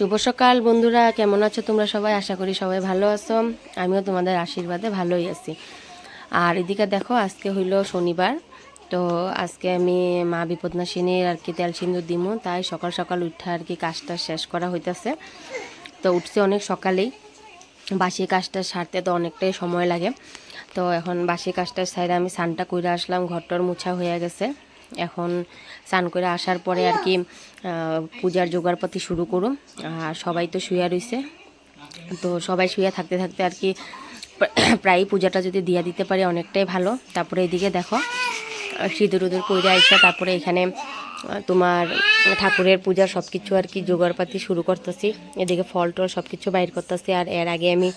শুভ সকাল বন্ধুরা, কেমন আছো তোমরা সবাই? আশা করি সবাই ভালো আছো। আমিও তোমাদের আশীর্বাদে ভালোই আছি। আর এদিকে দেখো, আজকে হইল শনিবার। তো আজকে আমি মা বিপদনাশিনীর আর কি তেল সিন্দুর দিমু, তাই সকাল সকাল উঠে আর কি কাজটা শেষ করা হইতেছে। তো উঠছে অনেক সকালেই। বাসি কাজটা সারতে তো অনেকটাই সময় লাগে। তো এখন বাসি কাজটা সাইডে আমি স্নানটা করে আসলাম, ঘরটর মুছা হয়ে গেছে। এখন স্নান করে আসার পরে আর কি পূজার জোগাড়পাতি শুরু করুম। আর সবাই তো শুয়ে রইছে। তো সবাই শুয়ে থাকতে থাকতে আর কি প্রায় পূজাটা যদি দিয়া দিতে পারি অনেকটাই ভালো। তারপরে এদিকে দেখো, সিঁদুর উদুর কইরে আইসা তারপরে এখানে, তোমার ঠাকুরের পূজা সব কিছু আর কি জোগাড়পাতি শুরু করতেছি। এদিকে ফল টল সব কিছু বাইর করতেছি। আর এর আগে আমি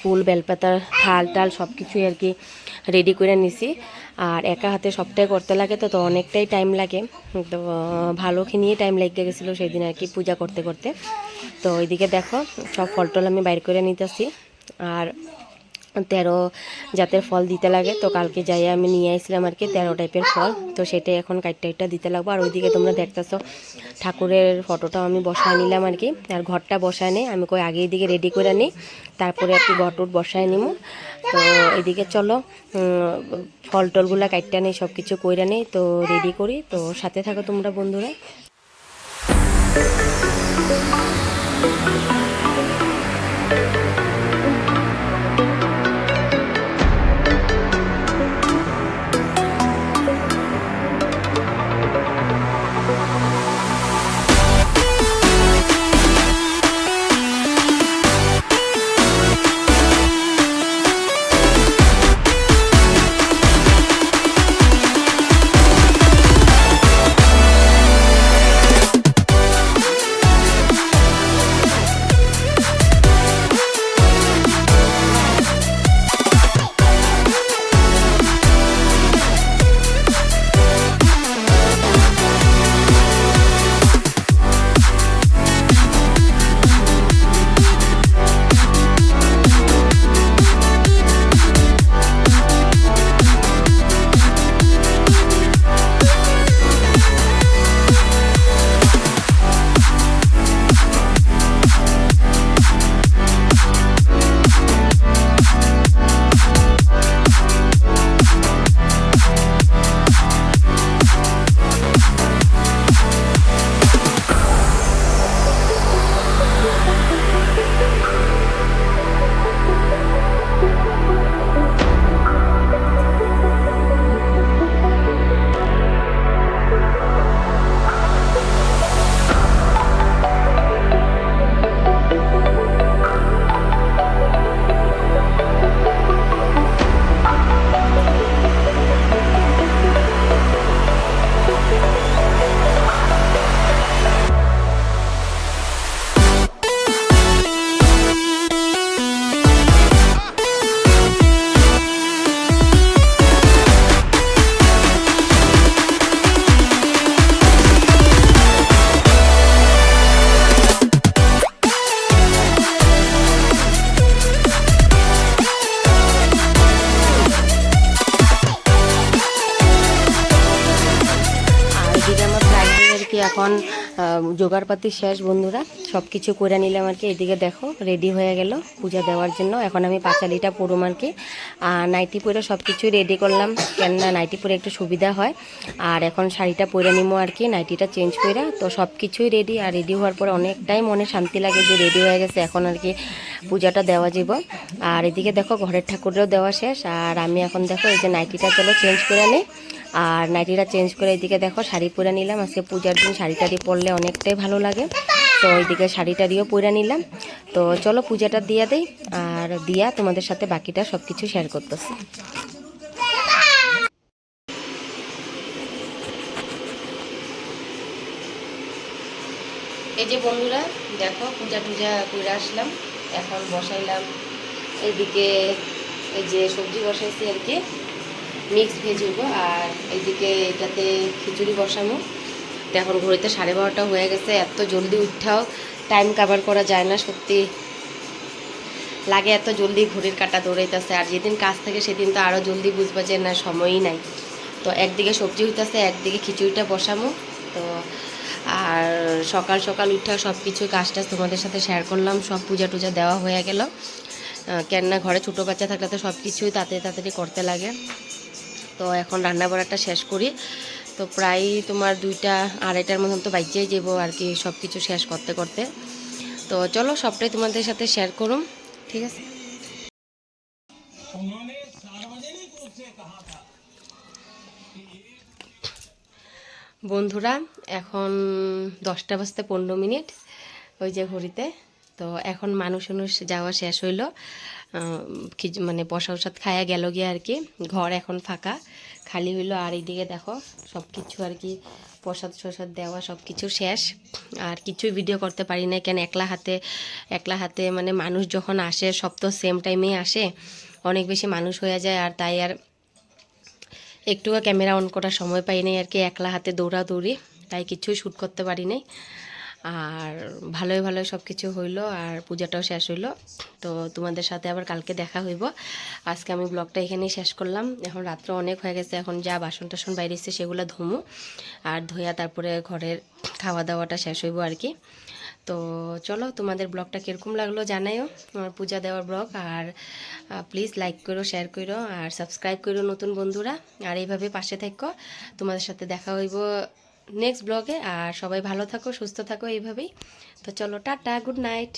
ফুল, বেলপাতা থাল টাল সব কিছুই আর কি রেডি করে নিছি। আর একা হাতে সবটাই করতে লাগে, তো তো অনেকটাই টাইম লাগে। তো ভালোখিনিই টাইম লেগে গেছিল সেই দিন আর কি পূজা করতে করতে। তো ওইদিকে দেখো, সব ফল টল আমি বাইর করে নিতেছি। আর তেরো জাতের ফল দিতে লাগে। তো কালকে যাই আমি নিয়ে আসছিলাম আর কি তেরো টাইপের ফল। তো সেটাই এখন কাইটটা একটা দিতে লাগবো। আর ওইদিকে তোমরা দেখতেছো, ঠাকুরের ফটোটাও আমি বসায় নিলাম আর কি। আর ঘরটা বসায় নেই। আমি কই আগে এদিকে রেডি করে নিই তারপরে আর কি ঘরটুট বসায় নিমু। তো এদিকে চলো ফল টলগুলা কাইটটা নেই সব কিছু কইরা নেই। তো রেডি করি। তো সাথে থাকো তোমরা বন্ধুরা। কি এখন জোগাড়পাতি শেষ বন্ধুরা? সব কিছু করে নিলাম আর কি। এদিকে দেখো রেডি হয়ে গেল পূজা দেওয়ার জন্য। এখন আমি পাঁচালিটা পরুম আর কি। আর নাইটি পরে সব কিছুই রেডি করলাম, কেননা নাইটি পরে একটু সুবিধা হয়। আর এখন শাড়িটা পরে নিবো আর কি, নাইটিটা চেঞ্জ করে তো সব কিছুই রেডি আর রেডি হওয়ার পরে অনেকটাই মনে শান্তি লাগে যে রেডি হয়ে গেছে। এখন আর কি পূজাটা দেওয়া যাব। আর এদিকে দেখো, ঘরের ঠাকুরেও দেওয়া শেষ। আর আমি এখন দেখো, এই যে নাইটিটা চলো চেঞ্জ করে নিই। আর নাইটিটা চেঞ্জ করে এদিকে দেখো শাড়ি পরে নিলাম। আজকে পূজার দিন শাড়ি টাড়ি পরলে অনেকটাই ভালো লাগে। তো ওইদিকে শাড়ি টাড়িও পরে নিলাম। তো চলো পূজাটা দিয়ে দেই। আর দিয়া তোমাদের সাথে বাকিটা সব কিছু শেয়ার করতেছি। এই যে বন্ধুরা, দেখো পূজা টুজা করে আসলাম। এখন বসাইলাম। এইদিকে এই যে সবজি বসাইছি আর কি। মিক্স ভেজ হইব, আর এইদিকে এটাতে খিচুড়ি বসানো এখন ঘড়িতে সাড়ে বারোটা হয়ে গেছে, এত জলদি উঠাও টাইম কাভার করা যায় না, সত্যি। লাগে এত জলদি ঘড়ির কাটা দৌড়াইতেছে, আর যেদিন কাজ থাকে সেদিন তো আরও জলদি বুঝবা যে না, সময়ই নাই। তো একদিকে সবজি হইতেছে, একদিকে খিচুড়িটা বসামো। তো আর সকাল সকাল উঠে সব কিছু কাজ টাজ তোমাদের সাথে শেয়ার করলাম, সব পূজা টুজা দেওয়া হয়ে গেল। কেননা ঘরে ছোটো বাচ্চা থাকলে তো সব কিছুই তাড়াতাড়ি তাড়াতাড়ি করতে লাগে। তো এখন রান্না বান্নাটা শেষ করি। তো প্রায় তোমার দুইটা, আড়াইটার মতন তো বাইচেই যাব আর কি সব কিছু শেষ করতে করতে। তো চলো সবটাই তোমাদের সাথে শেয়ার করুম, ঠিক আছে? বন্ধুরা, এখন দশটা বাজতে পনেরো মিনিট, ওই যে ঘড়িতে। তো এখন মানুষ অনুষ যাওয়া শেষ হইল। মানে বসা ওষাদ খায়া গেল গিয়ে আর কি। ঘর এখন ফাঁকা, খালি হইল আর এইদিকে দেখো সব কিছু আর কি, প্রসাদ প্রসাদ দেওয়া সব কিছু শেষ। আর কিছুই ভিডিও করতে পারি না কেন একলা হাতে একলা হাতে মানে মানুষ যখন আসে, সব তো সেম টাইমেই আসে, অনেক বেশি মানুষ হয়ে যায় আর তাই আর একটুও ক্যামেরা অন করার সময় পাই নাই আর কি, একলা হাতে দৌড়াদৌড়ি, তাই কিছুই শ্যুট করতে পারি নাই। আর ভালোই ভালোই সব কিছু হইল আর পূজাটাও শেষ হইল। তো তোমাদের সাথে আবার কালকে দেখা হইব। আজকে আমি ব্লগটা এখানেই শেষ করলাম। এখন রাত্র অনেক হয়ে গেছে, এখন যা বাসন টাসন বাইরে এসছে সেগুলো ধুমু। আর ধুইয়া তারপরে ঘরের খাওয়া দাওয়াটা শেষ হইব আর কি। তো চলো, তোমাদের ব্লগটা কীরকম লাগল জানাইও আমার পূজা দেওয়ার ব্লগ। আর প্লিজ লাইক করো শেয়ার করো, আর সাবস্ক্রাইব করো নতুন বন্ধুরা। আর এইভাবে পাশে থাকো। তোমাদের সাথে দেখা হইব নেক্সট ব্লগে আর সবাই ভালো থাকো সুস্থ থাকো এইভাবেই। তো চলো টাটা গুড নাইট